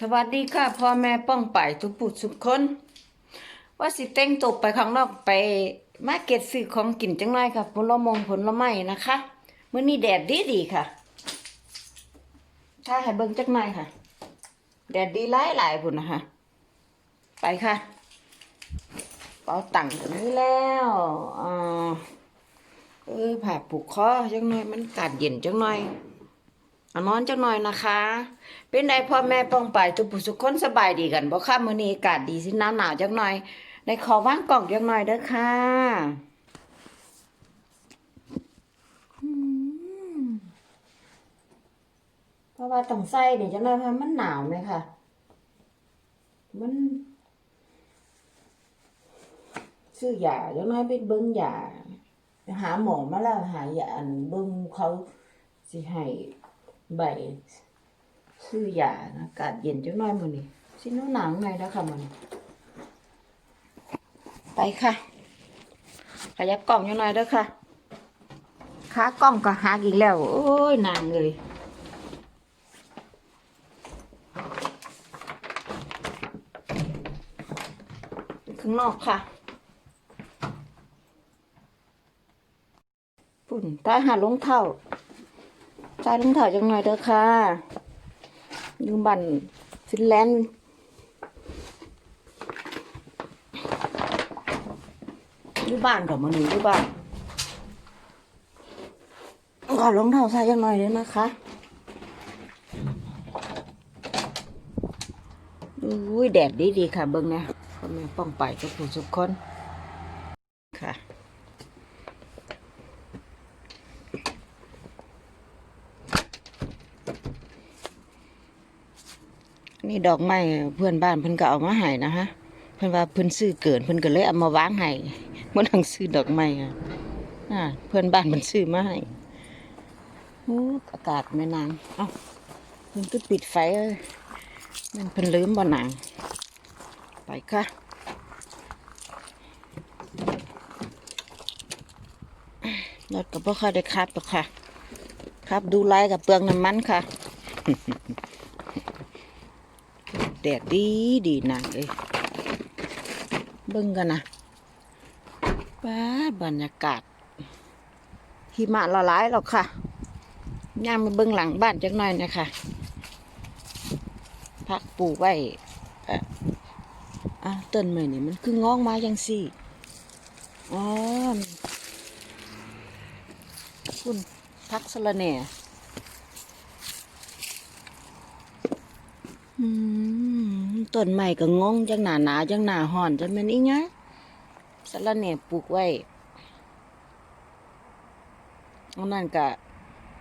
สวัสดีค่ะพ่อแม่ป้องไปทุกผู้ทุกคน ว่าสิแต่งตัวไปข้างนอกไปมาเก็ตซื้อของกินจังไรค่ะผลมงผลไม้นะคะเมื้อนี้แดดดีดีค่ะ ถ้าให้เบิ่งจักหน่อยค่ะ แดดดีหลายหลายพุ่นนะคะ ไปค่ะเป๋าตังค์ตรงนี้แล้วอ่าเออผ่าผูกคอจังหน่อยมันกาดเย็นจังหน่อย นอนจังหน่อยนะคะ เป็นไดพ่อแม่ป้องไปทุกผู้ทุกคนสบายดีกันบ่ค่ะมื้อนี้อากาศดีสิหนาวหนาวจังหน่อยในขอว่างกล่องจังหน่อยเด้อค่ะเพราะว่าต้องใส่นี่จังหน่อยเพราะมันหนาวไหมค่ะ มันซื้อยาจังหน่อยไปเบิ่งยาหาหมอมาแล้วหายาอันเบิ่งเขาสิให้ ใบซื้อยาอากาศเย็นจังน้อยมือนี้สินหนาวไงแล้วค่ะมือนี้ไปค่ะ ขยับกล่องจังหน่อยเด้อค่ะขากล้องก็หักอีกแล้ว โอ้ยนางเลยข้างนอกค่ะปุ่นตาหารองเท้า ใส่รองเท้าจังหน่อยเด้อค่ะอยู่บ้านฟินแลนด์อยู่บ้านกับมันอยู่บ้านขอรองเท้าใส่จังหน่อยเลยนะคะอุ้ยแดดดีดีค่ะเบิ่งนะพ่อแม่ป้องไปกับผู้ทุกคน ค่ะ นี่ดอกไม้เพื่อนบ้านเพิ่นก็เอามาให้นะฮะเพิ่นว่าเพิ่นซื้อเกินเพิ่นก็เลยเอามาวางให้บ่ต้งซื้อดอกไม้อะเพื่อนบ้านเพิ่นซื้อมาให้โอ้อากาศแม่นางเอ้าเพิ่นก็ปิดไฟเอ้ยมันเพิ่นลืมบ่นางไปค่ะรถก็บ่ค่อยได้ขับหรอกค่ะขับดูไลกับเปลืองน้ำมันค่ะ แดดดีดีนางเอ้ยเบิ่งกันนะป้าบรรยากาศหิมะละลายแล้วค่ะย่างมาเบิ่งหลังบ้านจักหน่อยนะคะพักปลูกไว้อ่ออะต้นไม้นี่มันคืองอกมาจังสี่อ๋อคุณพักสะระแหน่อืม ต้นใหม่ก็งงจังหนาหนาจังหนาห่อนจังแม่นอีไงสะระแหน่ปลูกไว้อันนั้นก็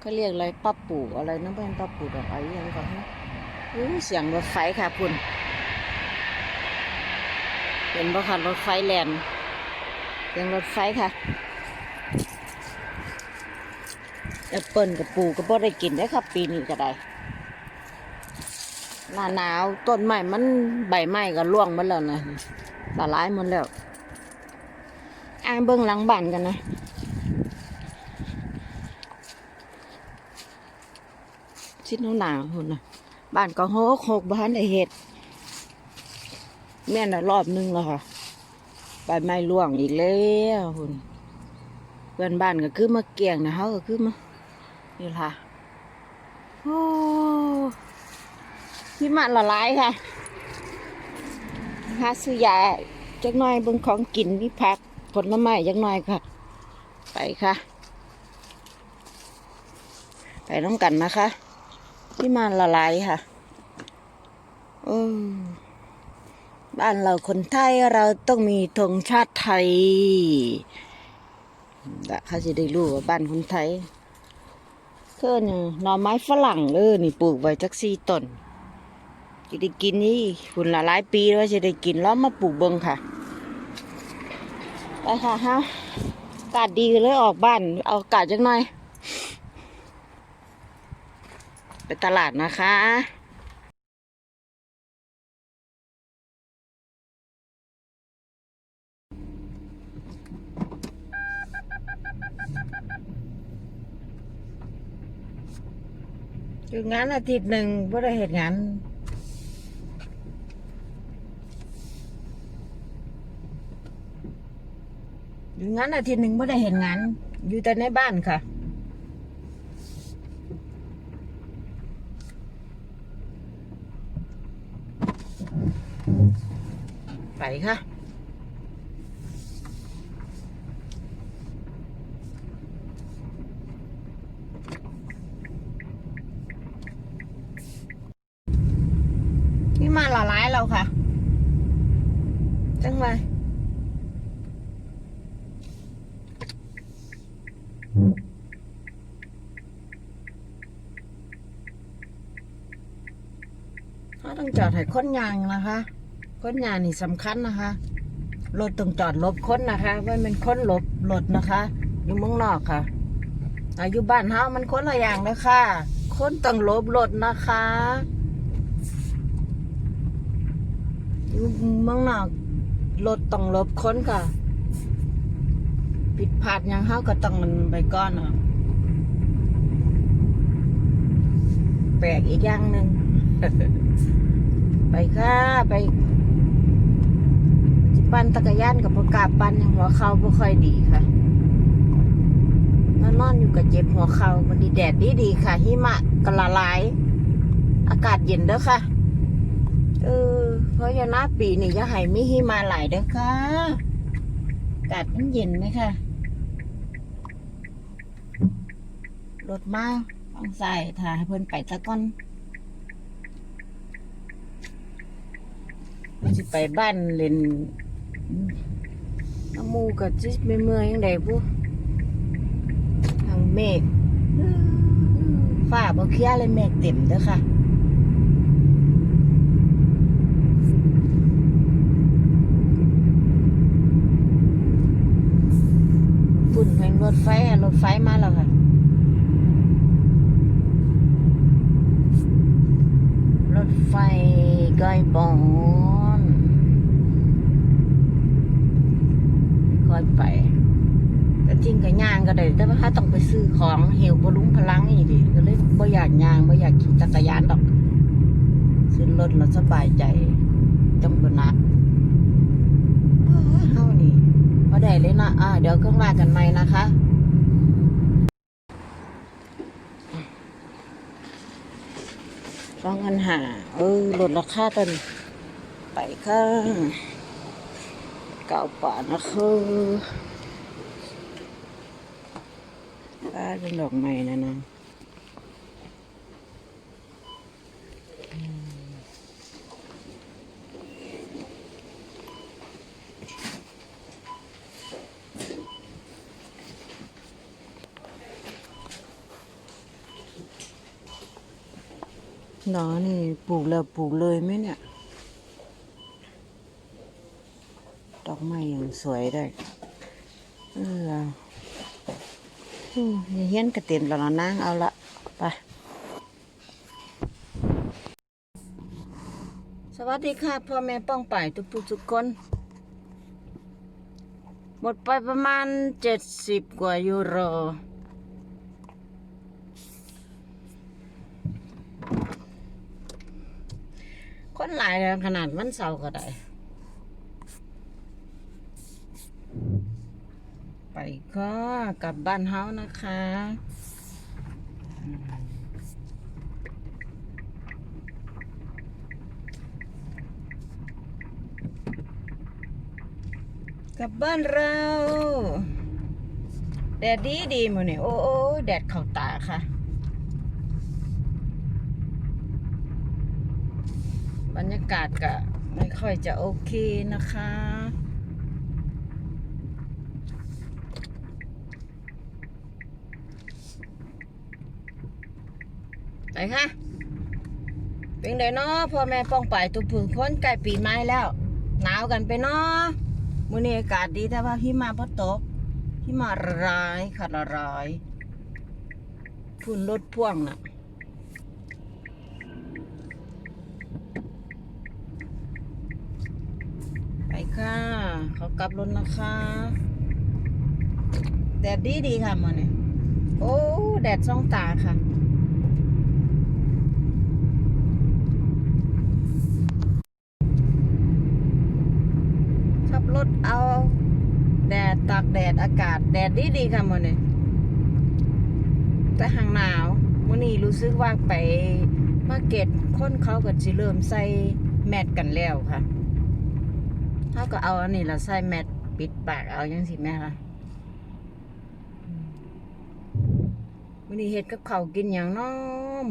ก็เรียกอะไรป้าปูอะไรนั่นเป็นป้าปูดอกอะไรยังก็ฮะอู้เสียงรถไฟค่ะคุณเห็นบ่ค่ะรถไฟแลนเสียงรถไฟค่ะแอปเปิลกับปูก็บ่ได้กินได้ครับปีนี้ก็ได้ หน้าหนาวต้นไม้มันใบไม้ก็ร่วงหมดแล้วนะละลายหมดแล้วอ่างเบิ้องหลังบ้านกันนะชิดหนาวหนาวหุ่นนะบ้านก็โฮกโฮกบ้านไอเห็ดแม่น่ะรอบนึงแล้วค่ะใบไม้ร่วงอีกแล้วหุ่นเพื่อนบ้านก็คือมาเกี่ยงนะเขาก็คือมานี่ล่ะโอ้ หิมะละลายค่ะหาซื้อยาจักหน่อยเบิ่งของกินวิพักผลไม้จักหน่อยค่ะ ไปค่ะ ไปน้ำกันนะคะหิมะละลายค่ะเออบ้านเราคนไทยเราต้องมีธงชาติไทยละเขาจะได้รู้ว่าบ้านคนไทยเคือนี่หน่อไม้ฝรั่งเออนี่ปลูกไว้จักสี่ต้น จะได้กินนี่คุณหลายปีแล้วจะได้กินแล้วมาปลูกเบิงค่ะไปค่ะฮะอากาศดีเลยออกบ้าน เอาอากาศจังหน่อย ไปตลาดนะคะอยู่งานอาทิตย์หนึ่งไ่ได้เห็นงาน อยู่ งั้นอาทิตย์หนึ่งไม่ได้เห็นงาน อยู่แต่ในบ้านค่ะ ไปค่ะ นี่มาละลายเราค่ะ จังไงถ้า ต้องจอดให้ค้นยางนะคะค้นยางนี่สำคัญนะคะรถต้องจอดลบค้นนะคะว่ามันค้นลบรถนะคะ อยู่เมืองนอกค่ะอายู่บ้านเฮามันค้นละอย่างเลยค่ะค้นต้องลบรถนะคะอยู่เมืองนอกรถต้องลบค้นค่ะผิดพลาดยังเฮาก็ต้องมันไปก่อนเนาะแปลกอีกอย่างหนึ่ง ไปค่ะไปสิปั่นจักยานกับประกล้าปั่นหัวเข่าบ่ค่อยดีค่ะนอนนอนอยู่กับเจ็บหัวเข่ามันดีแดดดีดีค่ะหิมะก็ละลาย อากาศเย็นเด้อค่ะ เออเพราะยาหน้าปีนี่ย่าให้มีหิมะหลายเด้อค่ะอากาศมันเย็นไหมค่ะรถมาฟังใส่ถ่ายเพิ่นไปตะก้อนว่า สิไปบ้านเล่นน้ำมูกับจิไม่เมื่อยยังไดบุทางเมฆฝ้าบ่เคลียร์เลยเมฆเต็มเด้อค่ะฝุ่นแห่งรถไฟรถไฟมาแล้วค่ะ ร ถไฟก้อยบอนค่อยไปแต่จริงก็ย่างก็ได้แต่ว่าถ้าต้องไปซื้อของเหี่ยวบลุงพลังอีกดิก็เลยบ่อยากย่างบ่อยากขี่จักรยานดอกขึ้นรถแล้วสบายใจจังบนักโอ้ยเฮานี่พอได้เลยนะอ่าเดี๋ยวเครื่องว่ากันใหม่นะคะ สองพันหาเออลดราคากันไปค่ะเก่าป่านะคือบ้าเป็นดอกไม้นะนะอื หนอนี่ปลูกแล้วปลูกเลยไหมเนี่ย ดอกไม้อย่างสวยด้เอออืมอย่าเฮี้ยนกระเต็นแล้วนะนางเอาละไปสวัสดีค่ะพ่อแม่ป้องป่ายทุกผู้ทุกคน หมดไปประมาณเจ็ดสิบกว่ายูโร คนหลายขนาดวันเสาร์ก็ได้ ไปก็กลับบ้านเฮานะคะกลับบ้านเราแดดดีดีมื้อนี้โอ้โอ้แดดเข้าตาค่ะ บรรยากาศก็ไม่ค่อยจะโอเคนะคะไปค่ะเป็นไดเนาะพ่อแม่ป้องไปตุกผึ่งพ้นใกล้ปีใหม่แล้ว หนาวกันไปเนาะมื้อนี้อากาศดีแต่ว่าหิมะบ่ตกหิมะร้ายค่ะละร้ายฝุ่นรถพ่วงน่ะ ไปค่ะ เขา กลับรถนะคะแดดดีดีค่ะมันนี่โอ้แดดส่องตาค่ะขับรถเอา แดดตากแดดอากาศ แดดดีดีค่ะมื้อนี้แต่ห่างหนาวมื้อนี้รู้สึกว่าไปมาเก็ตคนเขาก็สิเริ่มใส่แมสกันแล้วค่ะ เขาก็เอาอันนี้ละใส่แมสปิดปากเอาจังสิแม่ค่ะอืมมื้อนี้เฮ็ดกับข้าวกินหยังน้อ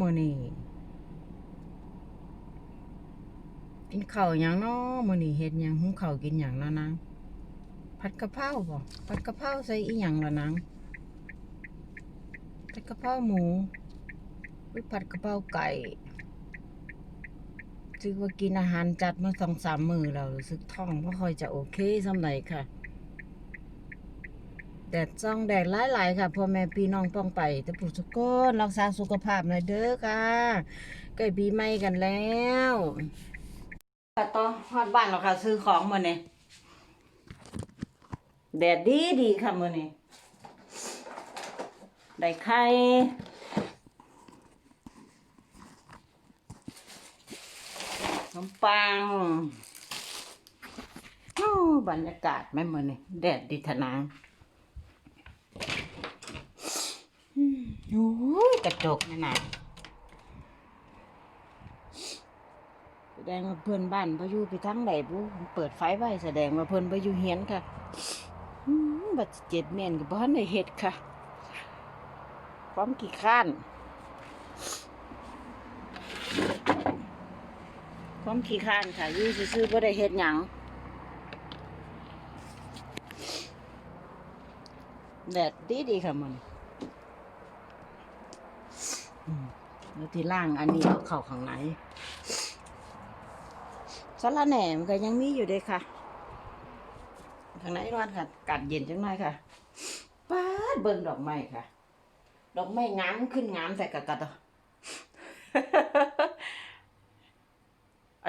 มื้อนี้กินข้าวหยังน้อมื้อนี้เฮ็ดหยังหุงข้าวกินหยังเนาะนางผัดกะเพราบ่ผัดกะเพราใส่อีหยังล่ะนางผัดกะเพราหมูหรือผัดกะเพราไก่ ถือว่ากินอาหารจัดมาสองสามมือแล้วรู้สึกท้องบ่ค่อยจะโอเคสำไหนค่ะแดดจ้องแดดหลายๆค่ะพ่อแม่พี่น้องป้องไป แต่ผู้ทุกคนรักษาสุขภาพหน่อยเด้อค่ะใกล้ปีใหม่กันแล้วค่ะต่อฮอดบ้านแล้วค่ะ ซื้อของมื้อนี้แดดดีดีค่ะมือนี้ได้ไข่ขน มปังโอ้บรรยากาศแม่เหมือนี้แดดดีทนางอืมโอ้ยกระจกนั่นะแสดงว่าเพื่อนบ้านบ่อยู่ไปทางใดบุเปิดไฟไว้แสดงว่าเพิ่อนบ่อยู่เฮียนค่ะอืมบัดเจ็ดแม่นกับบ้านในเฮ็ดค่ะ ความขี้ข้าน ความขี้ข้านค่ะอยู่ซื่อๆบ่ได้เฮ็ดหยังแดดดีดีค่ะมันแล้วที่ล่างอันนี้เอาเข้าข้างในสาระแหน่มันก็ยังมีอยู่เด้ค่ะทางไหนร้อนค่ะกัดเย็นจังหน่อยค่ะป้าดเบิ่งดอกไม้ค่ะ ดอกไม้งามขึ้นงามแต่กะกัดอะ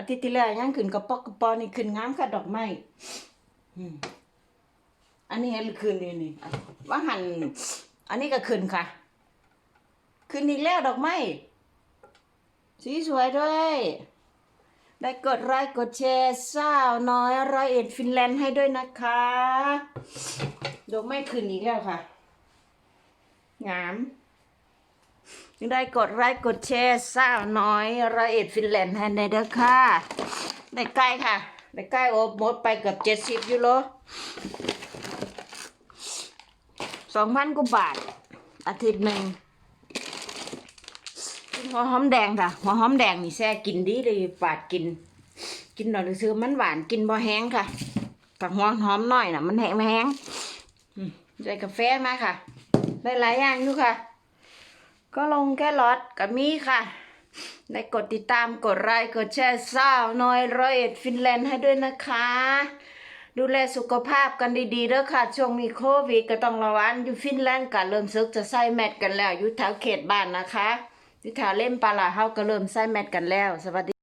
อาทิตย์ที่แล้วยังขึ้นกระปอกกระป๋อนี่ขึ้นงามค่ะดอกไม้อันนี้เห็นขึ้นนี่นี่ว่าหันอันนี้ก็ขึ้นค่ะ ขึ้นอีกแล้วดอกไม้สีสวยด้วย ได้กดไลค์กดแชร์สาวน้อยร้อยเอ็ดฟินแลนด์ให้ด้วยนะคะ ดอกไม้ขึ้นอีกแล้วค่ะงาม จึงได้กดไลค์กดแชร์สาวน้อยร้อยเอ็ดฟินแลนด์ให้ได้เด้อค่ะได้ใกล้ค่ะได้ใกล้โอบหมดไปเกือบเจ็ดสิบยูโรสองพันกว่าบาท อาทิตย์หนึ่งหัวหอมแดงค่ะ หัวหอมแดงนี่แซ่กินดีเลยปาดกิน กินหน่อยซื้อมันหวานกินบ่แห้งค่ะกับหัวหอมน้อยน่ะมันแห้งไม่แห้งใส่กาแฟมาค่ะ ได้หลายอย่างอยู่ค่ะ ก็ลงแค่ลอดกับมีค่ะ ได้กดติดตามกดไลค์กดแชร์สาวน้อยร้อยเอ็ดฟินแลนด์ให้ด้วยนะคะ ดูแลสุขภาพกันดีๆเด้อค่ะ ช่วงนี้โควิดก็ต้องระวังอยู่ฟินแลนด์ก็เริ่มซึกจะใส่แมทกันแล้วอยู่แถวเขตบ้านนะคะที่แถวเล่มปลาลาเฮาก็เริ่มใส่แมทกันแล้วสวัสดี